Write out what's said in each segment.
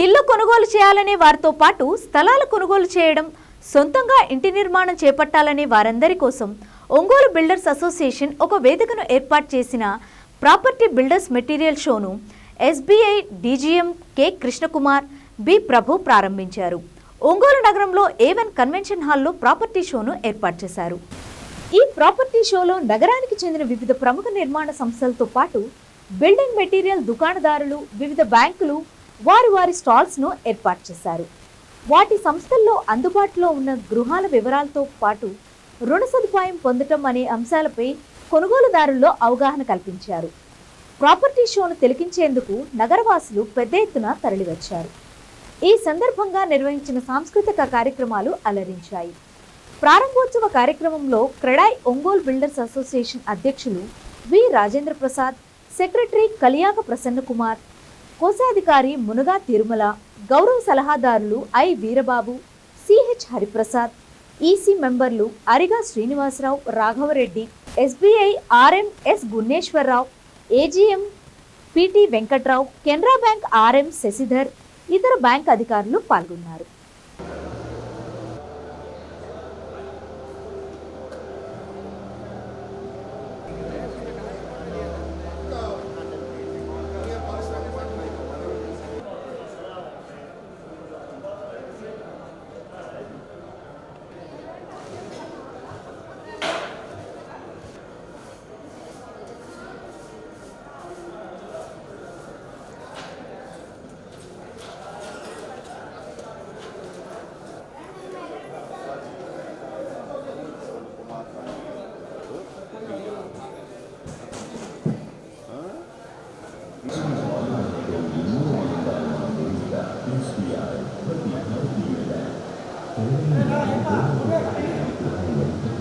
ఇల్లు కొనుగోలు చేయాలనే వారితో పాటు స్థలాలు కొనుగోలు చేయడం సొంతంగా ఇంటి నిర్మాణం చేపట్టాలనే వారందరి కోసం ఒంగోలు బిల్డర్స్ అసోసియేషన్ ఒక వేదికను ఏర్పాటు చేసిన property builders material షోను SBI DGM K Krishnakumar B Prabhu ప్రారంభించారు. ఒంగోలు నగరంలో ఏవన్ కన్వెన్షన్ హాల్లో ప్రాపర్టీ షోను ఏర్పాటు చేశారు. ఈ ప్రాపర్టీ షోలో నగరానికి చెందిన వివిధ ప్రముఖ నిర్మాణ సంస్థలతో పాటు బిల్డింగ్ మెటీరియల్ దుకాణదారులు వివిధ బ్యాంకులు వారి వారి స్టాల్స్ను ఏర్పాటు చేశారు. వాటి సంస్థల్లో అందుబాటులో ఉన్న గృహాల వివరాలతో పాటు రుణ సదుపాయం పొందటం అనే అంశాలపై కొనుగోలుదారుల్లో అవగాహన కల్పించారు. ప్రాపర్టీ షోను తిలకించేందుకు నగరవాసులు పెద్ద ఎత్తున తరలివచ్చారు. ఈ సందర్భంగా నిర్వహించిన సాంస్కృతిక కార్యక్రమాలు అలరించాయి. ప్రారంభోత్సవ కార్యక్రమంలో క్రెడాయ్ ఒంగోలు బిల్డర్స్ అసోసియేషన్ అధ్యక్షులు వి. రాజేంద్ర ప్రసాద్ సెక్రటరీ కలియాక ప్రసన్న కుమార్ కోశాధికారి మునగా తిరుమల గౌరవ సలహాదారులు I Veerababu CH Hariprasad EC మెంబర్లు Ariga Srinivasarao Raghavareddy SBI RM S Gunneswararao AGM PT Venkatrao Canara bank RM Sasidhar ఇతర బ్యాంక్ అధికారులు పాల్గొన్నారు. Thank you.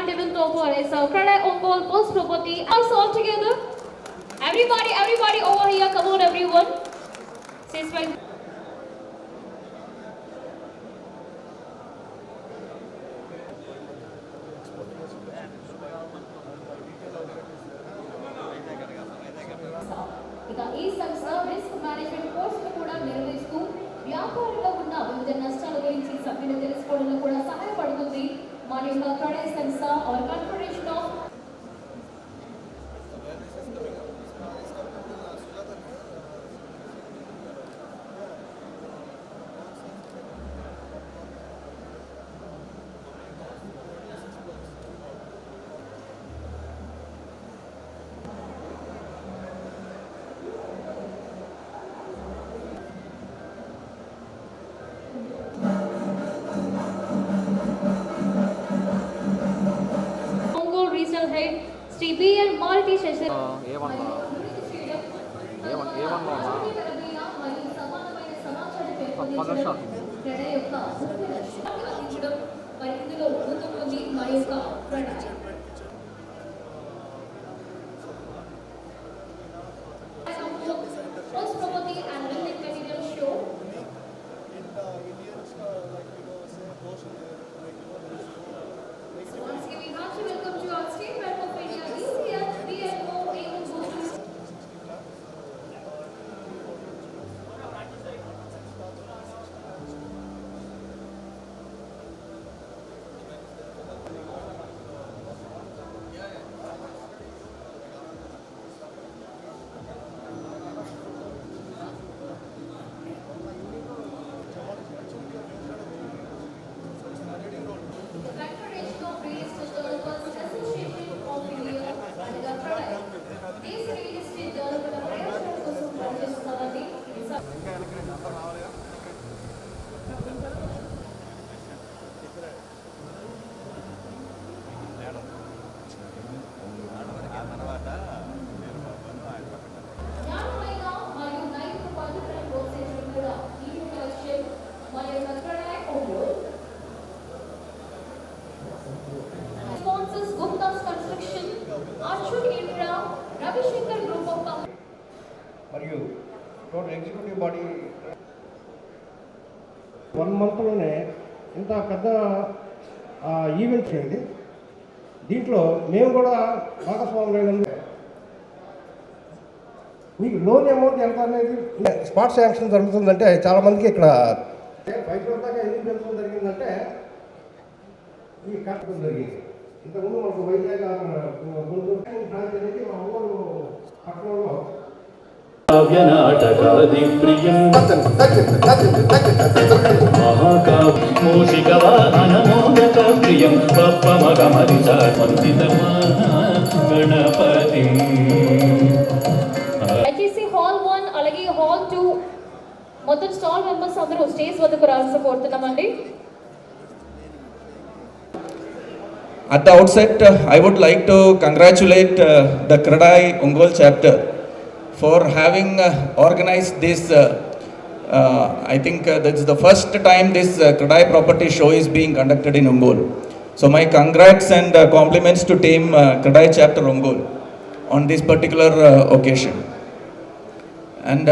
can't even talk for it. So Pranay Ongol, Pulse Property. Us all together. Everybody, everybody over here. Come on, everyone. Says well. BN మాల్టీ ఆ, ఏమన్నా ఏమన్నా ఏమన్నా మరియు total executive body one మంత్లోనే ఇంత పెద్ద ఈవెంట్ చేయండి. దీంట్లో మేము కూడా భాగస్వాములు మీకు లోన్ అమౌంట్ ఎంత అనేది స్పాట్ శాంక్షన్ జరుగుతుందంటే చాలా మందికి ఇక్కడ పైసలు దాకా ఎందుకు పెంచడం జరిగిందంటే ఈ కట్టడం జరిగింది. ఇంతకుముందు మనకు వైజాగ్ గుంటూరు బ్రాంచ్ అనేది మా ఊరు పట్టణంలో కావ్యనాటకాది ప్రియం మహాకావ్యమూషికవాహనమోదక ప్రియం పప్పమగమది గణపతి దయచేసి హాల్ వన్ అలాగే హాల్ టూ మొత్తం స్టాల్ మెంబర్స్ అందరూ స్టేజ్ వద్దకు రావాల్సి కోరుతున్నామండి. At the outset, uh, I would like to congratulate uh, the Kradai Ongol chapter. For having uh, organized this. Uh, uh, I think is the first time this uh, Kradai property show is being conducted in Ongol. So my congrats and compliments to team uh, Kradai chapter Ongol on this particular occasion. And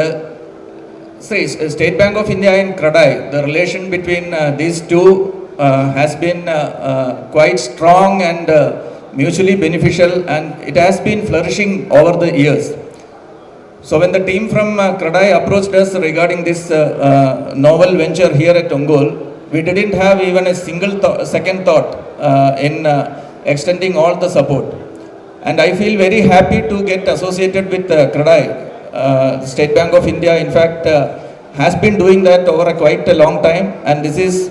See, State Bank of India and Kradai, the relation between uh, these two uh, has been uh, uh, quite strong and uh, mutually beneficial, and it has been flourishing over the years. So when the team from uh, Kradai approached us regarding this uh, uh, novel venture here at Ongol, we didn't have even a single thou- second thought uh, in uh, extending all the support. And I feel very happy to get associated with uh, Kradai. Uh, State Bank of India, in fact, uh, has been doing that over a quite a long time, and this is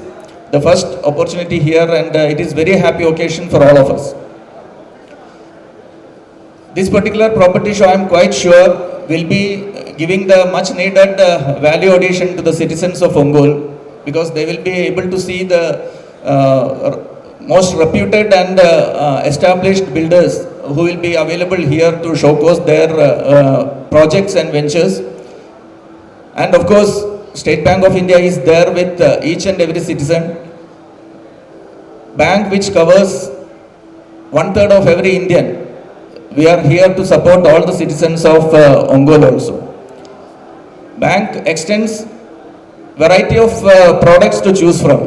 the first opportunity here, and uh, it is very happy occasion for all of us. This particular property show, I am quite sure, will be giving the much needed uh, value addition to the citizens of Ongol because they will be able to see the uh, most reputed and uh, uh, established builders who will be available here to showcase their uh, uh, projects and ventures. And of course, State Bank of India is there with uh, each and every citizen. Bank which covers one third of every Indian. We are here to support all the citizens of uh, also. Bank extends variety of uh, products to choose from.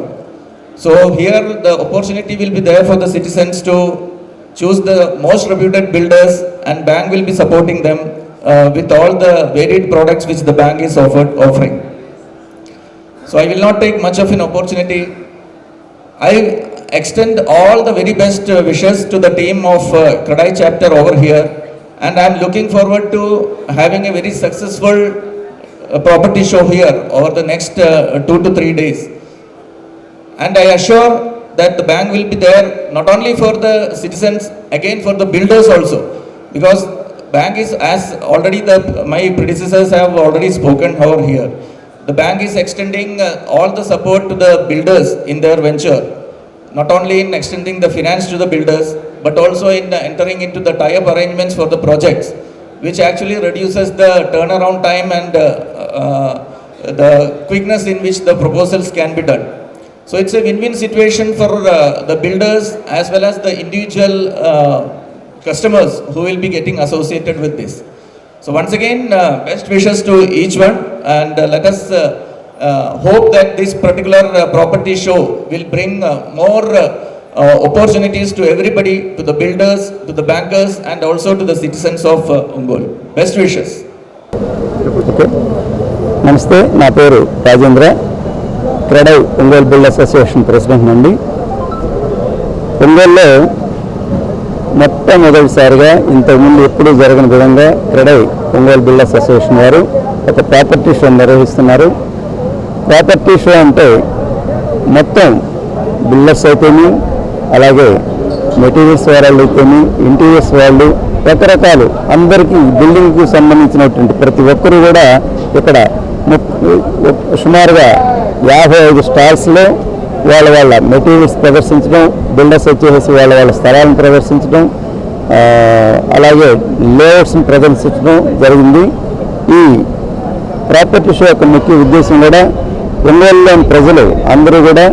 So here the opportunity will be there for the citizens to choose the most reputed builders and bank will be supporting them uh, with all the varied products which the bank is offered, offering. So I will not take much of an opportunity. I extend all the very best uh, wishes to the team of uh, Kradai chapter over here and I am looking forward to having a very successful uh, property show here over the next uh, two to three days. And I assure that the bank will be there not only for the citizens, again for the builders also. Because bank is, as already the, my predecessors have already spoken over here, the bank is extending uh, all the support to the builders in their venture. Not only in extending the finance to the builders, but also in uh, entering into the tie-up arrangements for the projects, which actually reduces the turnaround time and uh, uh, the quickness in which the proposals can be done. So it's a win-win situation for uh, the builders as well as the individual uh, customers who will be getting associated with this. So once again, uh, best wishes to each one and uh, let us uh, hope that this particular uh, property show will bring uh, more uh, uh, opportunities to everybody, to the builders, to the bankers and also to the citizens of uh, Ongole. Best wishes. Okay నమస్తే నా పేరు Rajendra CREDAI Ongole build association president నుండి ఒంగోలులో మొట్టమొదటిసారిగా ఇంతకుముందు ఎప్పుడూ జరగని విధంగా క్రెడై ఒంగోలు బిల్డ్ అసోసియేషన్ వారు ఒక ప్రాపర్టీ షో నిర్వహిస్తున్నారు ప్రాపర్టీ షో అంటే మొత్తం బిల్డర్స్ అయితేనే అలాగే మెటీరియల్స్ వాళ్ళు అయితేనే ఇంటీరియర్స్ వాళ్ళు రకరకాలు అందరికీ బిల్డింగ్కి సంబంధించినటువంటి ప్రతి ఒక్కరూ కూడా ఇక్కడ సుమారుగా యాభై ఐదు స్టాల్స్లో వాళ్ళ వాళ్ళ మెటీరియల్స్ ప్రదర్శించడం బిల్డర్స్ వచ్చేసి వాళ్ళ వాళ్ళ స్థలాలను ప్రదర్శించడం అలాగే లేఅవుట్స్ని ప్రదర్శించడం జరిగింది. ఈ ప్రాపర్టీ షో యొక్క ముఖ్య ఉద్దేశం కూడా ఒంగోలులోని ప్రజలు అందరూ కూడా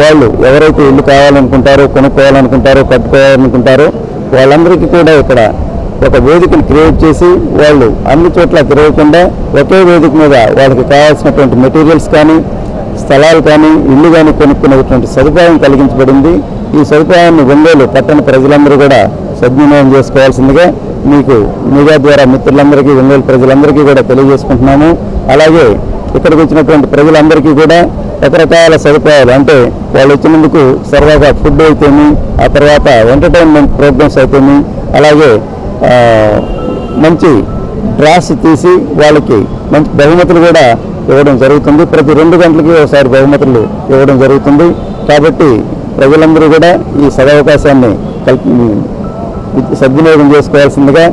వాళ్ళు ఎవరైతే ఇల్లు కావాలనుకుంటారో కొనుక్కోవాలనుకుంటారో కట్టుకోవాలనుకుంటారో వాళ్ళందరికీ కూడా ఇక్కడ ఒక వేదికను క్రియేట్ చేసి వాళ్ళు అన్ని చోట్ల తిరగకుండా ఒకే వేదిక మీద వాళ్ళకి కావాల్సినటువంటి మెటీరియల్స్ కానీ స్థలాలు కానీ ఇల్లు కానీ కొనుక్కునేటువంటి సదుపాయం కలిగించబడింది. ఈ సదుపాయాన్ని ఒంగోలు పట్టణ ప్రజలందరూ కూడా సద్వినియోగం చేసుకోవాల్సిందిగా మీకు మీడియా ద్వారా మిత్రులందరికీ ఒంగోలు ప్రజలందరికీ కూడా తెలియజేసుకుంటున్నాము. అలాగే ఇక్కడికి వచ్చినటువంటి ప్రజలందరికీ కూడా రకరకాల సదుపాయాలు. అంటే వాళ్ళు వచ్చినందుకు సరదాగా ఫుడ్ అయితేమి ఆ తర్వాత ఎంటర్టైన్మెంట్ ప్రోగ్రామ్స్ అయితేమి అలాగే మంచి డ్రాస్ తీసి వాళ్ళకి మంచి బహుమతులు కూడా ఇవ్వడం జరుగుతుంది. ప్రతి రెండు గంటలకి ఒకసారి బహుమతులు ఇవ్వడం జరుగుతుంది. కాబట్టి ప్రజలందరూ కూడా ఈ సదవకాశాన్ని కల్పి సద్వినియోగం చేసుకోవాల్సిందిగా